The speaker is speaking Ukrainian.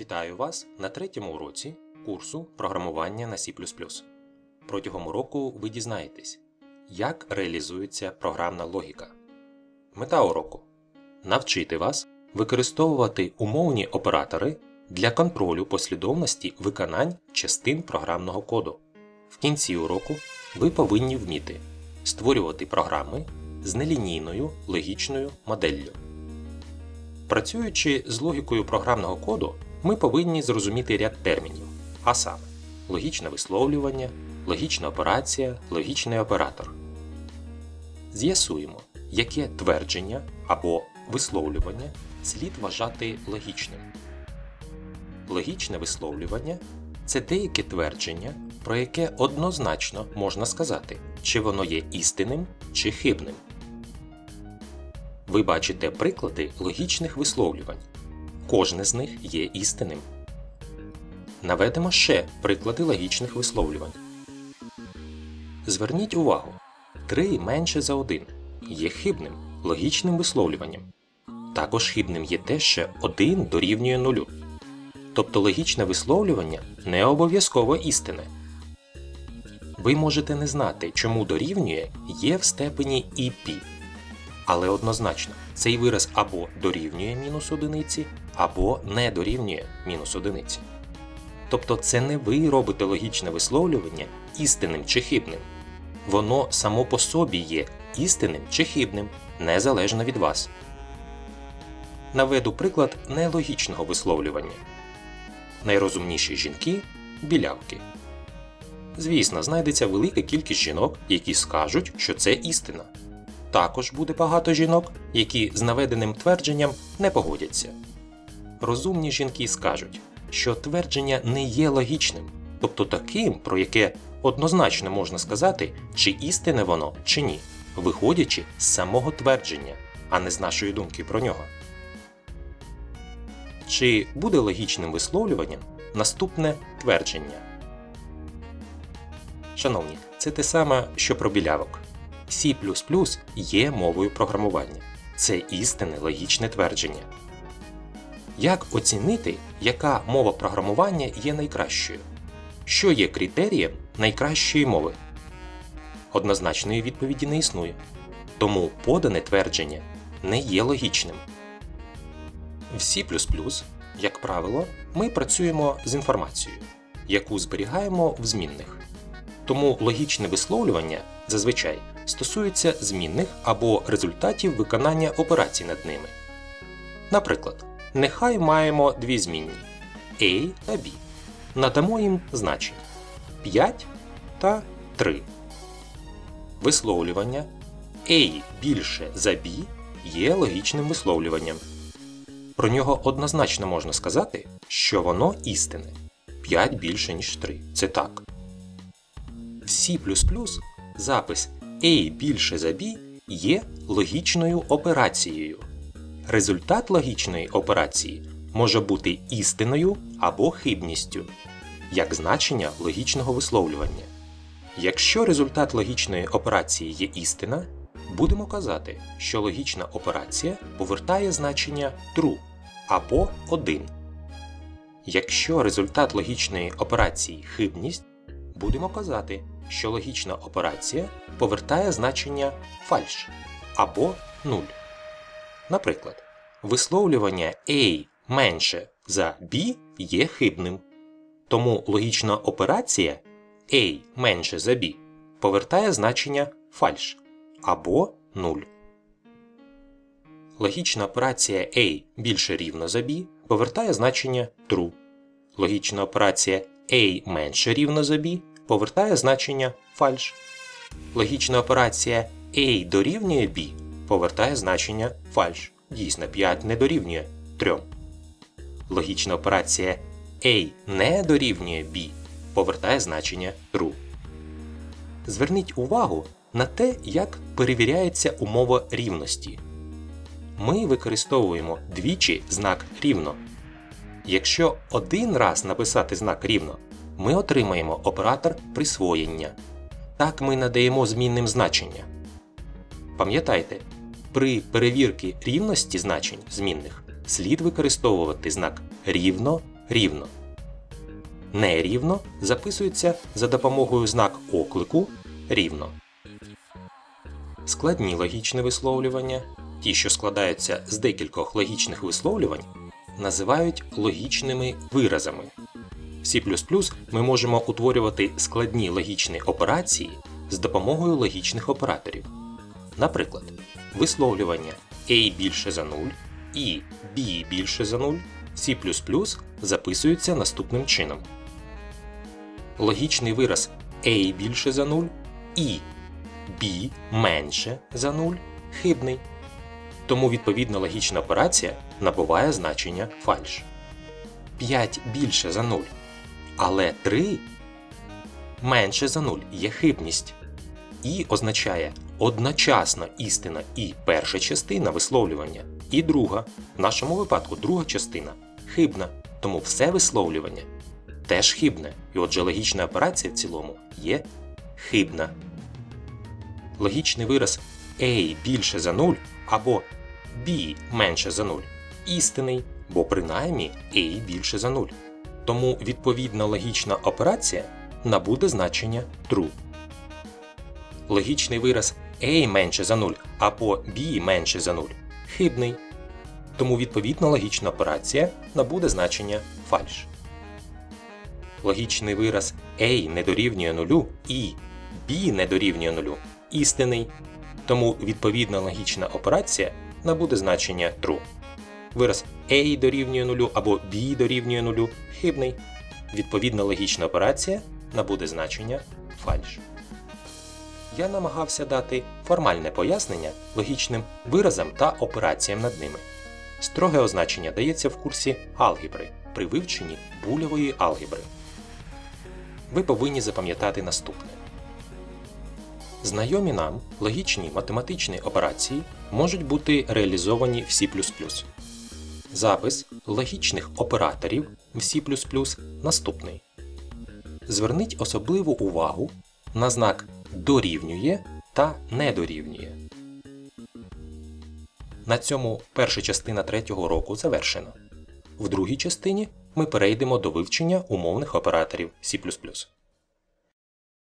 Вітаю вас на третьому уроці курсу програмування на C. Протягом уроку ви дізнаєтесь, як реалізується програмна логіка. Мета уроку навчити вас використовувати умовні оператори для контролю послідовності виконань частин програмного коду. В кінці уроку ви повинні вміти створювати програми з нелінійною логічною моделлю. Працюючи з логікою програмного коду, ми повинні зрозуміти ряд термінів, а саме логічне висловлювання, логічна операція, логічний оператор. З'ясуємо, яке твердження або висловлювання слід вважати логічним. Логічне висловлювання це деяке твердження, про яке однозначно можна сказати, чи воно є істинним чи хибним. Ви бачите приклади логічних висловлювань. Кожне з них є істинним. Наведемо ще приклади логічних висловлювань. Зверніть увагу: 3 менше за 1 є хибним логічним висловлюванням. Також хибним є те, що 1 дорівнює 0. Тобто логічне висловлювання не обов'язково істине. Ви можете не знати, чому дорівнює є в степені і пі. Але однозначно, цей вираз або дорівнює мінус одиниці, або не дорівнює мінус одиниці. Тобто це не ви робите логічне висловлювання істинним чи хибним. Воно само по собі є істинним чи хибним, незалежно від вас. Наведу приклад нелогічного висловлювання. Найрозумніші жінки білявки. Звісно, знайдеться велика кількість жінок, які скажуть, що це істина. Також буде багато жінок, які з наведеним твердженням не погодяться. Розумні жінки скажуть, що твердження не є логічним, тобто таким, про яке однозначно можна сказати, чи істинне воно, чи ні, виходячи з самого твердження, а не з нашої думки про нього. Чи буде логічним висловлюванням наступне твердження? Шановні, це те саме, що про білявок. C є мовою програмування. Це істинне логічне твердження. Як оцінити, яка мова програмування є найкращою? Що є критерієм найкращої мови? Однозначної відповіді не існує. Тому подане твердження не є логічним. В C, як правило, ми працюємо з інформацією, яку зберігаємо в змінних. Тому логічне висловлювання зазвичай стосується змінних або результатів виконання операцій над ними. Наприклад, нехай маємо дві змінні A та B. Надамо їм значення 5 та 3. Висловлювання A більше за B є логічним висловлюванням. Про нього однозначно можна сказати, що воно істинне 5 більше, ніж 3. Це так. В C запис A більше за B є логічною операцією. Результат логічної операції може бути істиною або хибністю, як значення логічного висловлювання. Якщо результат логічної операції є істина, будемо казати, що логічна операція повертає значення true або 1. Якщо результат логічної операції хибність, будемо казати, що логічна операція повертає значення фальш або 0. Наприклад, висловлювання A менше за B є хибним. Тому логічна операція A менше за B повертає значення фальш або 0. Логічна операція A більше рівно за B повертає значення true. Логічна операція A менше рівно за B повертає значення фальш. Логічна операція A дорівнює B повертає значення фальш. Дійсно, 5 не дорівнює 3. Логічна операція A не дорівнює B повертає значення true. Зверніть увагу на те, як перевіряється умова рівності. Ми використовуємо двічі знак рівно. Якщо один раз написати знак рівно, ми отримаємо оператор присвоєння. Так ми надаємо змінним значення. Пам'ятайте, при перевірці рівності значень змінних слід використовувати знак рівно рівно. Нерівно записується за допомогою знак оклику рівно. Складні логічні висловлювання, ті, що складаються з декількох логічних висловлювань, називають логічними виразами. C ми можемо утворювати складні логічні операції з допомогою логічних операторів. Наприклад, висловлювання a більше за 0 і b більше за 0 C записуються наступним чином. Логічний вираз a більше за 0 і b менше за 0 хибний. Тому відповідна логічна операція набуває значення фальш. 5 більше за 0. Але 3 менше за 0 є хибність. І означає одночасно істина і перша частина висловлювання, і друга, в нашому випадку друга частина хибна, тому все висловлювання теж хибне, і отже логічна операція в цілому є хибна. Логічний вираз A більше за 0 або B менше за 0 істинний, бо принаймні A більше за 0. Тому відповідна логічна операція набуде значення true. Логічний вираз A менше за 0 або B менше за 0 хибний. Тому відповідна логічна операція набуде значення фальш. Логічний вираз A не дорівнює 0 і B не дорівнює 0 істинний. Тому відповідна логічна операція набуде значення true. Вираз A дорівнює 0 або B дорівнює 0 хибний. Відповідна логічна операція набуде значення фальш. Я намагався дати формальне пояснення логічним виразам та операціям над ними. Строге означення дається в курсі алгебри при вивченні булевої алгебри. Ви повинні запам'ятати наступне. Знайомі нам логічні математичні операції можуть бути реалізовані в C. Запис логічних операторів в C наступний. Зверніть особливу увагу на знак дорівнює та не дорівнює. На цьому перша частина третього року завершена. В другій частині ми перейдемо до вивчення умовних операторів C.